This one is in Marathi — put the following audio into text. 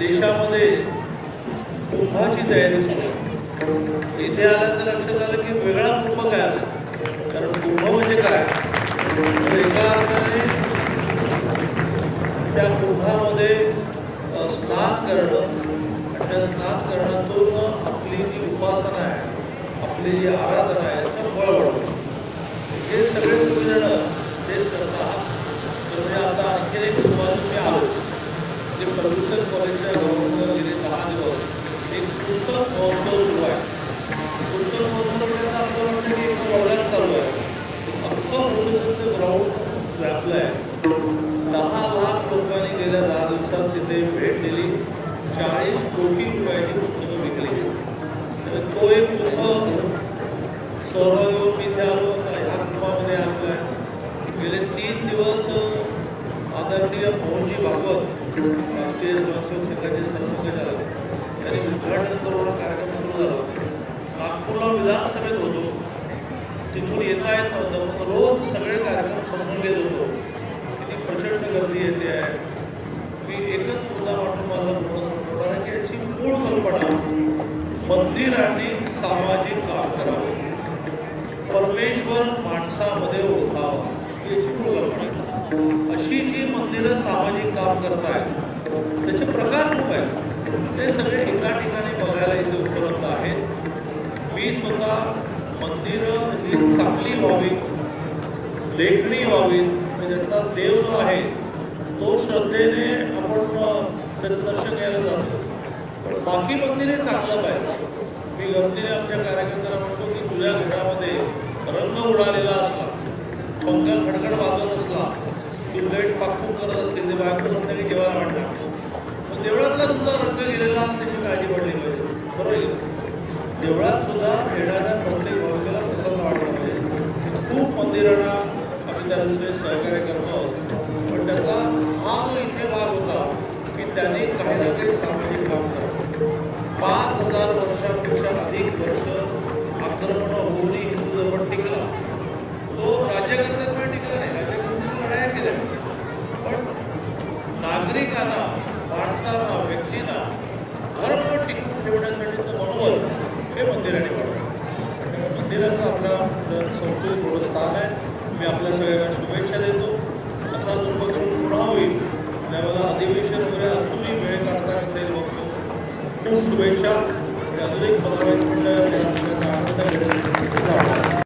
देशामध्ये कुंभाची तयारी सुरू. आहे. इथे आल्यानंतर लक्षात आलं की वेगळा कुंभ काय असतो? कारण कुंभ म्हणजे काय? तर एका अर्थाने त्या कुंभामध्ये स्नान करणं आणि त्या स्नान करण्यातून आपली जी उपासना आहे आपली जी आराधना आहे याचं बळ वाढतं हे सगळे तुम्ही जण तेच करता तर मी आता आणखी एक कुंभातून मी आलो. जे प्रदूषण कॉलेजच्या ग्राउंडवर गेले दहा दिवस. एक पुस्तक महोत्सव पुस्तक महोत्सव वाटतं की चालू आहे. अख्खं फर्ग्युसनचं ग्राउंड व्यापलं आहे. दहा लाख लोकांनी गेल्या दहा दिवसात तिथे भेट दिली. चाळीस कोटी रुपयाची पुस्तकं विकली. तर तो एक कुंभ सहभागी होऊन मी इथे आलो होता ह्या कुटुंबामध्ये आलो आहे. गेले तीन दिवस आदरणीय मोहनजी भागवत नागपूरला विधानसभेत होतो. तिथून येता येत नव्हतं मग रोज सगळे कार्यक्रम समजून घेत होतो. किती प्रचंड गर्दी येते आहे. मी एकच मुद्दा वाटून माझा पूर्ण संपवणार कारण की याची मूळ कल्पना मंदिरांनी सामाजिक काम करावं. परमेश्वर माणसामध्ये ओळखावा याची मूळ कल्पना अशी जी मंदिरं सामाजिक काम करतायत त्याचे प्रकार खूप आहेत. ते सगळे एका ठिकाणी बघायला इथे उपलब्ध आहेत मी स्वतः मंदिरं ही चांगली व्हावी लेखणी व्हावी म्हणजे त्यातला देव जो आहे तो श्रद्धेने आपण त्याचं दर्शन घ्यायला जातो. पण बाकी मंदिरे चांगलं पाहिजे. मी गमतीने आमच्या कार्यकर्त्यांना म्हणतो की तुझ्या घरामध्ये रंग उडालेला असला पंखा खडखड वाजत असला तू लाइट पाकपूक करत असली ते बायको संध्याकाळी जेवायला वाटणार पण देवळातला सुद्धा रंग गेलेला त्याची काळजी पडली पाहिजे. बरोबर देवळात सुद्धा येणाऱ्या मंदिरांना आम्ही सहकार्य करतो आहोत. पण त्याचा हा जो इथे भाग होता की त्यांनी काही ना काही सामाजिक काम करावं पाच हजार वर्षापेक्षा अधिक वर्ष आक्रमण होऊनही हिंदू धर्म टिकला. तो राज्यकर्त्यांमुळे टिकला नाही राज्यकर्त्यांनी लढाया केल्या. पण नागरिकांना माणसांना व्यक्तींना धर्म टिकवून ठेवण्यासाठीचं मनोबल हे मंदिराने वाढलं मंदिराचा आपला संस्कृत मी आपल्या सगळ्यांना शुभेच्छा देतो. असा उपक्रम पुन्हा होईल. त्यावेळेला अधिवेशन वगैरे असूनही वेळ काढता असेल बघतो. खूप शुभेच्छा. आणि अजून एक पंधरा मंडळ मिनिटं या सगळ्याचा आनंद घेण्यासाठी